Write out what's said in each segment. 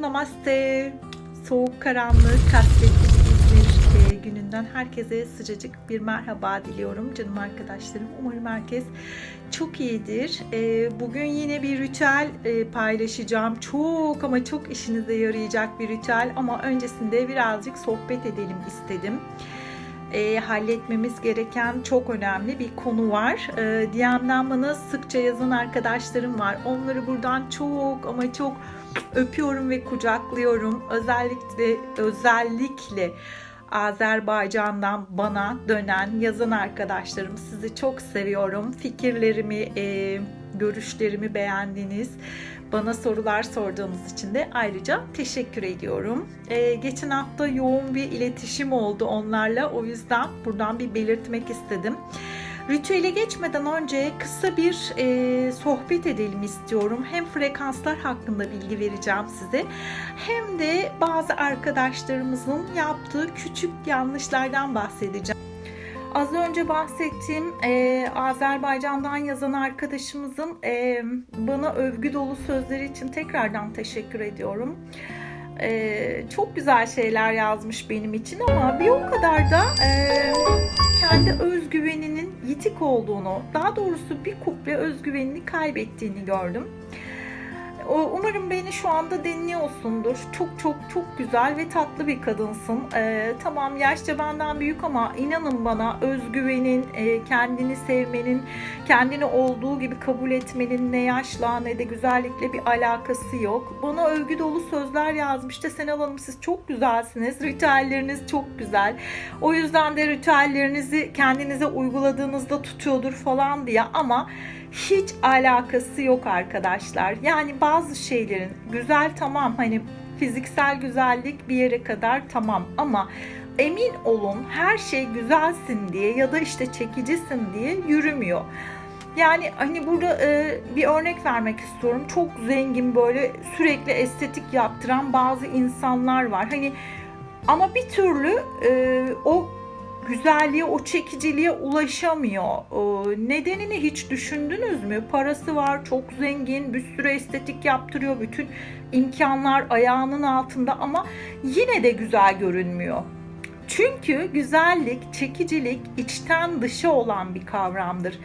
Namaste. Soğuk, karanlık, kasvetli İzmir gününden herkese sıcacık bir merhaba diliyorum canım arkadaşlarım. Umarım herkes çok iyidir. E, bugün yine bir ritüel e, paylaşacağım. Çok ama çok işinize yarayacak bir ritüel ama öncesinde birazcık sohbet edelim istedim e, halletmemiz gereken çok önemli bir konu var. E, DM'den bana sıkça yazan arkadaşlarım var. Onları buradan çok ama çok öpüyorum ve kucaklıyorum. Özellikle özellikle Azerbaycan'dan bana dönen yazan arkadaşlarım sizi çok seviyorum. Fikirlerimi, e, görüşlerimi beğendiniz. Bana sorular sorduğunuz için de ayrıca teşekkür ediyorum. Ee, geçen hafta yoğun bir iletişim oldu onlarla. O yüzden buradan bir belirtmek istedim. Ritüele geçmeden önce kısa bir e, sohbet edelim istiyorum. Hem frekanslar hakkında bilgi vereceğim size hem de bazı arkadaşlarımızın yaptığı küçük yanlışlardan bahsedeceğim. Az önce bahsettiğim e, Azerbaycan'dan yazan arkadaşımızın e, bana övgü dolu sözleri için tekrardan teşekkür ediyorum. E, çok güzel şeyler yazmış benim için ama bir o kadar da e, kendi özgüveninin yitik olduğunu, daha doğrusu bir kuple özgüvenini kaybettiğini gördüm. Umarım beni şu anda dinliyorsundur. Çok çok çok güzel ve tatlı bir kadınsın. Ee, tamam yaşça benden büyük ama inanın bana özgüvenin, e, kendini sevmenin, kendini olduğu gibi kabul etmenin ne yaşla ne de güzellikle bir alakası yok. Bana övgü dolu sözler yazmıştı. Senel Hanım siz çok güzelsiniz. Ritüelleriniz çok güzel. O yüzden de ritüellerinizi kendinize uyguladığınızda tutuyordur falan diye ama hiç alakası yok arkadaşlar. Yani bazı şeylerin güzel tamam hani fiziksel güzellik bir yere kadar tamam ama emin olun her şey güzelsin diye ya da işte çekicisin diye yürümüyor. Yani hani burada e, bir örnek vermek istiyorum. Çok zengin böyle sürekli estetik yaptıran bazı insanlar var. Hani ama bir türlü e, o güzelliğe, o çekiciliğe ulaşamıyor. Nedenini hiç düşündünüz mü? Parası var, çok zengin, bir sürü estetik yaptırıyor, bütün imkanlar ayağının altında ama yine de güzel görünmüyor. Çünkü güzellik, çekicilik içten dışa olan bir kavramdır.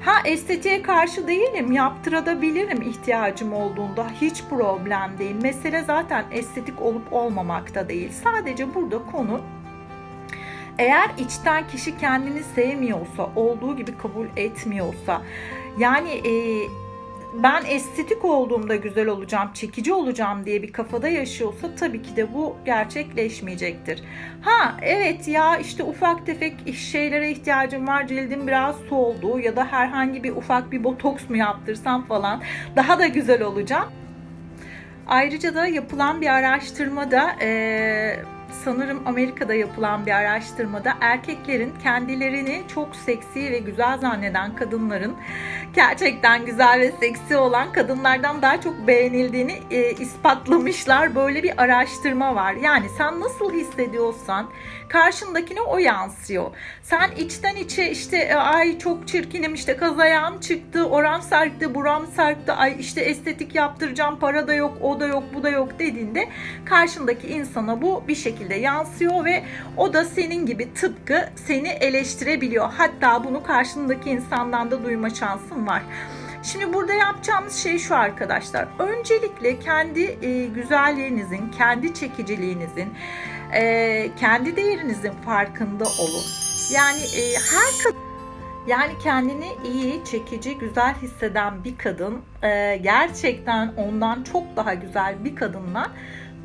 Ha estetiğe karşı değilim, yaptırabilirim ihtiyacım olduğunda hiç problem değil. Mesele zaten estetik olup olmamakta değil. Sadece burada konu eğer içten kişi kendini sevmiyorsa, olduğu gibi kabul etmiyorsa, yani e, ben estetik olduğumda güzel olacağım, çekici olacağım diye bir kafada yaşıyorsa tabii ki de bu gerçekleşmeyecektir. Ha evet ya işte ufak tefek şeylere ihtiyacım var, cildim biraz soldu ya da herhangi bir ufak bir botoks mu yaptırsam falan daha da güzel olacağım. Ayrıca da yapılan bir araştırmada e, sanırım Amerika'da yapılan bir araştırmada erkeklerin kendilerini çok seksi ve güzel zanneden kadınların gerçekten güzel ve seksi olan kadınlardan daha çok beğenildiğini e, ispatlamışlar. Böyle bir araştırma var. Yani sen nasıl hissediyorsan karşındakine o yansıyor. Sen içten içe işte e, ay çok çirkinim işte kaz ayağım çıktı, oram sarktı, buram sarktı, ay işte estetik yaptıracağım, para da yok, o da yok, bu da yok dediğinde karşındaki insana bu bir şekilde yansıyor ve o da senin gibi tıpkı seni eleştirebiliyor. Hatta bunu karşındaki insandan da duyma şansın var. Şimdi burada yapacağımız şey şu arkadaşlar. Öncelikle kendi e, güzelliğinizin, kendi çekiciliğinizin, e, kendi değerinizin farkında olun. Yani e, her kadın yani kendini iyi, çekici, güzel hisseden bir kadın gerçekten ondan çok daha güzel bir kadınla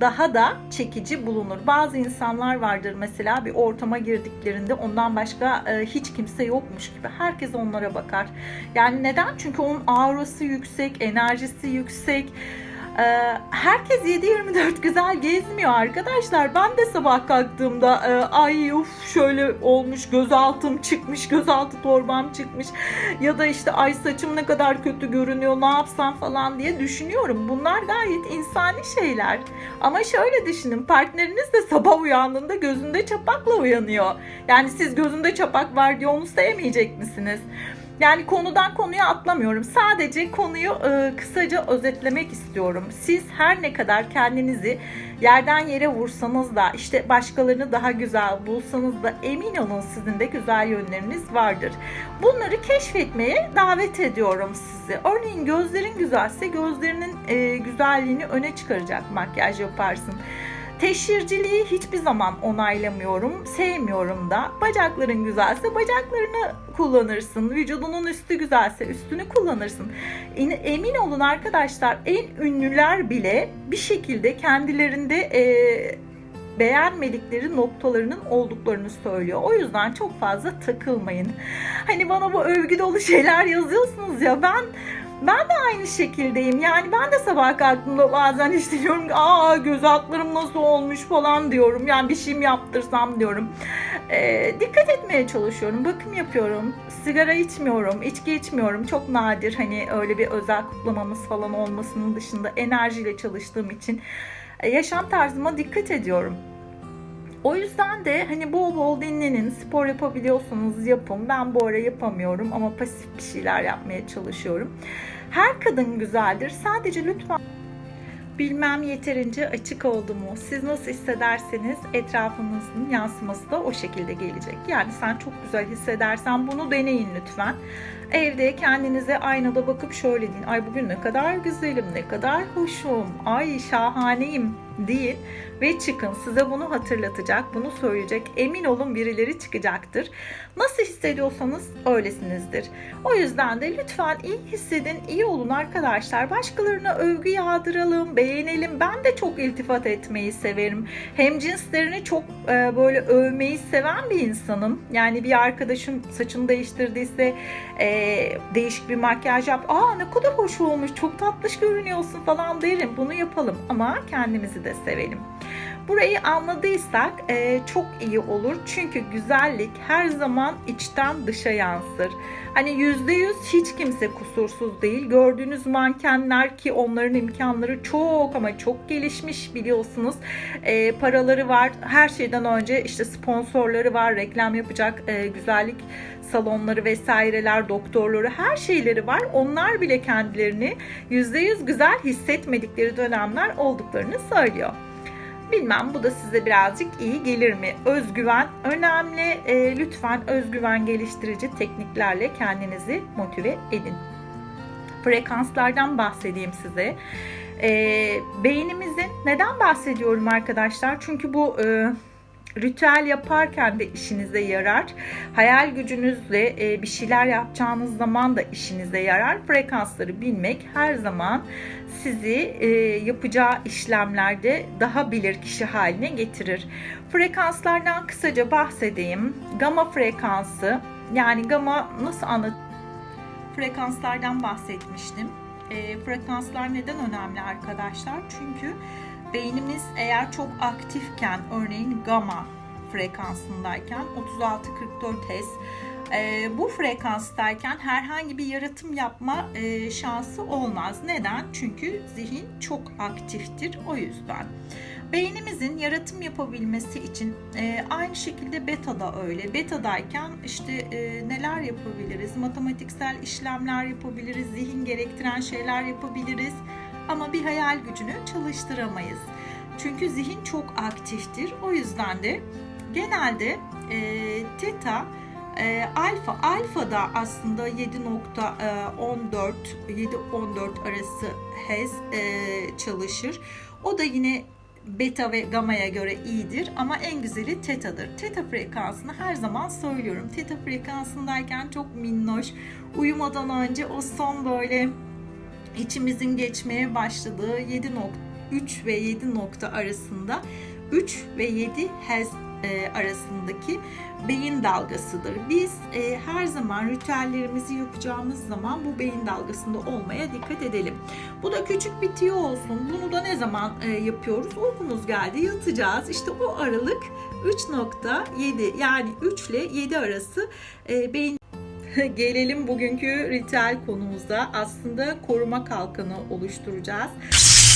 daha da çekici bulunur. Bazı insanlar vardır mesela bir ortama girdiklerinde ondan başka e, hiç kimse yokmuş gibi. Herkes onlara bakar. Yani neden? Çünkü onun aurası yüksek, enerjisi yüksek herkes 7-24 güzel gezmiyor arkadaşlar. Ben de sabah kalktığımda e, ay uf şöyle olmuş gözaltım çıkmış, gözaltı torbam çıkmış ya da işte ay saçım ne kadar kötü görünüyor ne yapsam falan diye düşünüyorum. Bunlar gayet insani şeyler. Ama şöyle düşünün partneriniz de sabah uyandığında gözünde çapakla uyanıyor. Yani siz gözünde çapak var diye onu sevmeyecek misiniz? Yani konudan konuya atlamıyorum. Sadece konuyu e, kısaca özetlemek istiyorum. Siz her ne kadar kendinizi yerden yere vursanız da işte başkalarını daha güzel bulsanız da emin olun sizin de güzel yönleriniz vardır. Bunları keşfetmeye davet ediyorum sizi. Örneğin gözlerin güzelse gözlerinin e, güzelliğini öne çıkaracak makyaj yaparsın. Teşhirciliği hiçbir zaman onaylamıyorum, sevmiyorum da. Bacakların güzelse bacaklarını kullanırsın. Vücudunun üstü güzelse üstünü kullanırsın. İn- Emin olun arkadaşlar en ünlüler bile bir şekilde kendilerinde e, beğenmedikleri noktalarının olduklarını söylüyor. O yüzden çok fazla takılmayın. Hani bana bu övgü dolu şeyler yazıyorsunuz ya ben ben de aynı şekildeyim. Yani ben de sabah kalktığımda bazen işte diyorum aa göz altlarım nasıl olmuş falan diyorum. Yani bir şeyim yaptırsam diyorum. Ee, dikkat etmeye çalışıyorum. Bakım yapıyorum. Sigara içmiyorum. içki içmiyorum. Çok nadir hani öyle bir özel kutlamamız falan olmasının dışında enerjiyle çalıştığım için e, yaşam tarzıma dikkat ediyorum. O yüzden de hani bol bol dinlenin, spor yapabiliyorsanız yapın. Ben bu ara yapamıyorum ama pasif bir şeyler yapmaya çalışıyorum. Her kadın güzeldir. Sadece lütfen bilmem yeterince açık oldu mu? Siz nasıl hissederseniz etrafınızın yansıması da o şekilde gelecek. Yani sen çok güzel hissedersen bunu deneyin lütfen. Evde kendinize aynada bakıp şöyle deyin. Ay bugün ne kadar güzelim, ne kadar hoşum, ay şahaneyim deyin ve çıkın. Size bunu hatırlatacak, bunu söyleyecek. Emin olun birileri çıkacaktır. Nasıl hissediyorsanız öylesinizdir. O yüzden de lütfen iyi hissedin, iyi olun arkadaşlar. Başkalarına övgü yağdıralım, beğenelim. Ben de çok iltifat etmeyi severim. Hem cinslerini çok e, böyle övmeyi seven bir insanım. Yani bir arkadaşım saçını değiştirdiyse e, değişik bir makyaj yap. Aa ne kadar hoş olmuş, çok tatlış görünüyorsun falan derim. Bunu yapalım ama kendimizi de sevelim. Burayı anladıysak e, çok iyi olur. Çünkü güzellik her zaman içten dışa yansır. Hani yüzde yüz hiç kimse kusursuz değil. Gördüğünüz mankenler ki onların imkanları çok ama çok gelişmiş biliyorsunuz. E, paraları var. Her şeyden önce işte sponsorları var. Reklam yapacak e, güzellik salonları vesaireler, doktorları her şeyleri var. Onlar bile kendilerini yüzde yüz güzel hissetmedikleri dönemler olduklarını söylüyor. Bilmem bu da size birazcık iyi gelir mi? Özgüven önemli. E, lütfen özgüven geliştirici tekniklerle kendinizi motive edin. Frekanslardan bahsedeyim size. E, beynimizin neden bahsediyorum arkadaşlar? Çünkü bu e, ritüel yaparken de işinize yarar. Hayal gücünüzle e, bir şeyler yapacağınız zaman da işinize yarar. Frekansları bilmek her zaman sizi e, yapacağı işlemlerde daha bilir kişi haline getirir. Frekanslardan kısaca bahsedeyim. Gama frekansı yani gama nasıl anlat? Frekanslardan bahsetmiştim. E, frekanslar neden önemli arkadaşlar? Çünkü beynimiz eğer çok aktifken örneğin gamma frekansındayken 36-44 Hz e, bu frekanstayken herhangi bir yaratım yapma e, şansı olmaz. Neden? Çünkü zihin çok aktiftir o yüzden. Beynimizin yaratım yapabilmesi için e, aynı şekilde beta da öyle. Beta'dayken işte e, neler yapabiliriz? Matematiksel işlemler yapabiliriz, zihin gerektiren şeyler yapabiliriz ama bir hayal gücünü çalıştıramayız. Çünkü zihin çok aktiftir. O yüzden de genelde e, teta e, alfa alfa da aslında 7.14 7-14 arası hez e, çalışır. O da yine beta ve gama'ya göre iyidir ama en güzeli teta'dır. Teta frekansını her zaman söylüyorum. Teta frekansındayken çok minnoş. Uyumadan önce o son böyle içimizin geçmeye başladığı 7.3 ve 7 nokta arasında 3 ve 7 Hz e, arasındaki beyin dalgasıdır. Biz e, her zaman ritüellerimizi yapacağımız zaman bu beyin dalgasında olmaya dikkat edelim. Bu da küçük bir tiyo olsun. Bunu da ne zaman e, yapıyoruz? Uykumuz geldi yatacağız. İşte o aralık 3.7 yani 3 ile 7 arası e, beyin Gelelim bugünkü ritüel konumuza. Aslında koruma kalkanı oluşturacağız.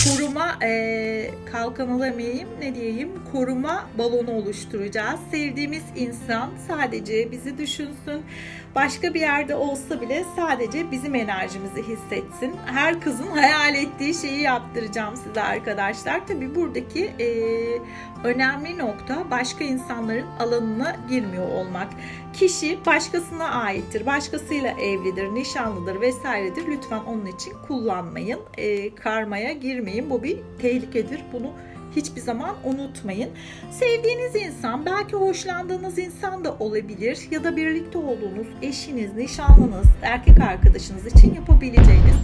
Koruma e, kalkanı demeyeyim ne diyeyim koruma balonu oluşturacağız. Sevdiğimiz insan sadece bizi düşünsün. Başka bir yerde olsa bile sadece bizim enerjimizi hissetsin. Her kızın hayal ettiği şeyi yaptıracağım size arkadaşlar. Tabi buradaki e, önemli nokta başka insanların alanına girmiyor olmak. Kişi başkasına aittir, başkasıyla evlidir, nişanlıdır vesairedir. Lütfen onun için kullanmayın, e, karmaya girmeyin. Bu bir tehlikedir. Bunu hiçbir zaman unutmayın. Sevdiğiniz insan, belki hoşlandığınız insan da olabilir ya da birlikte olduğunuz eşiniz, nişanlınız, erkek arkadaşınız için yapabileceğiniz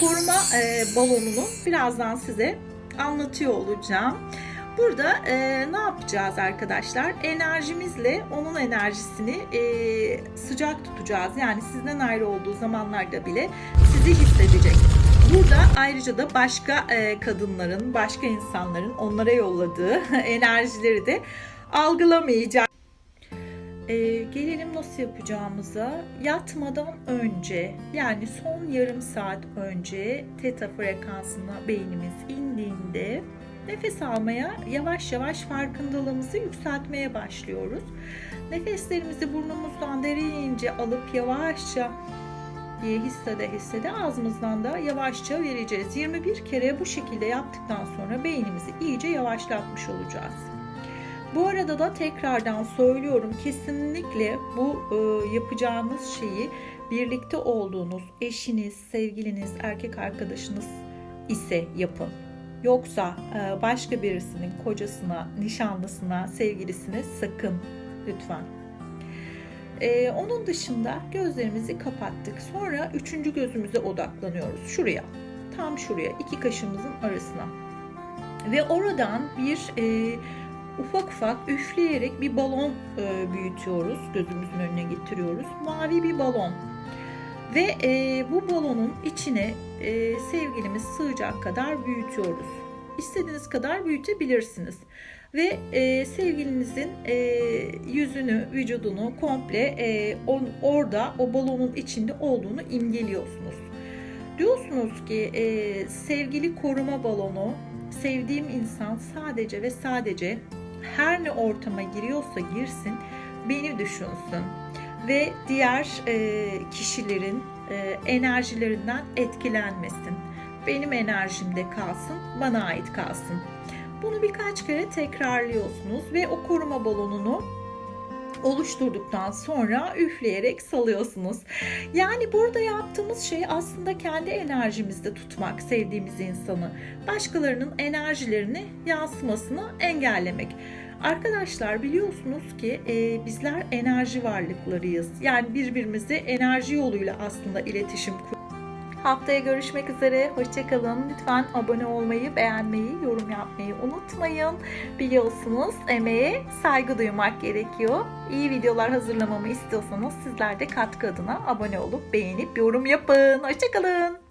koruma e, balonunu birazdan size anlatıyor olacağım. Burada e, ne yapacağız arkadaşlar? Enerjimizle onun enerjisini e, sıcak tutacağız. Yani sizden ayrı olduğu zamanlarda bile sizi hissedecek. Burada ayrıca da başka e, kadınların, başka insanların onlara yolladığı enerjileri de algılamayacak. E, gelelim nasıl yapacağımıza. Yatmadan önce yani son yarım saat önce teta frekansına beynimiz indiğinde nefes almaya yavaş yavaş farkındalığımızı yükseltmeye başlıyoruz. Nefeslerimizi burnumuzdan derince alıp yavaşça diye hissede hissede ağzımızdan da yavaşça vereceğiz. 21 kere bu şekilde yaptıktan sonra beynimizi iyice yavaşlatmış olacağız. Bu arada da tekrardan söylüyorum kesinlikle bu e, yapacağınız şeyi birlikte olduğunuz eşiniz, sevgiliniz, erkek arkadaşınız ise yapın. Yoksa e, başka birisinin kocasına, nişanlısına, sevgilisine sakın lütfen. Ee, onun dışında gözlerimizi kapattık. Sonra üçüncü gözümüze odaklanıyoruz. Şuraya. Tam şuraya. iki kaşımızın arasına. Ve oradan bir e, ufak ufak üfleyerek bir balon e, büyütüyoruz. Gözümüzün önüne getiriyoruz. Mavi bir balon. Ve e, bu balonun içine e, sevgilimiz sığacak kadar büyütüyoruz. İstediğiniz kadar büyütebilirsiniz ve e, sevgilinizin e, yüzünü, vücudunu komple e, on, orada o balonun içinde olduğunu imgeliyorsunuz. Diyorsunuz ki e, sevgili koruma balonu, sevdiğim insan sadece ve sadece her ne ortama giriyorsa girsin beni düşünsün ve diğer e, kişilerin e, enerjilerinden etkilenmesin. Benim enerjimde kalsın, bana ait kalsın. Bunu birkaç kere tekrarlıyorsunuz ve o koruma balonunu oluşturduktan sonra üfleyerek salıyorsunuz. Yani burada yaptığımız şey aslında kendi enerjimizde tutmak sevdiğimiz insanı, başkalarının enerjilerini yansımasını engellemek. Arkadaşlar biliyorsunuz ki e, bizler enerji varlıklarıyız. Yani birbirimize enerji yoluyla aslında iletişim kuruyoruz. Haftaya görüşmek üzere. Hoşçakalın. Lütfen abone olmayı, beğenmeyi, yorum yapmayı unutmayın. Biliyorsunuz emeğe saygı duymak gerekiyor. İyi videolar hazırlamamı istiyorsanız sizler de katkı adına abone olup beğenip yorum yapın. Hoşçakalın.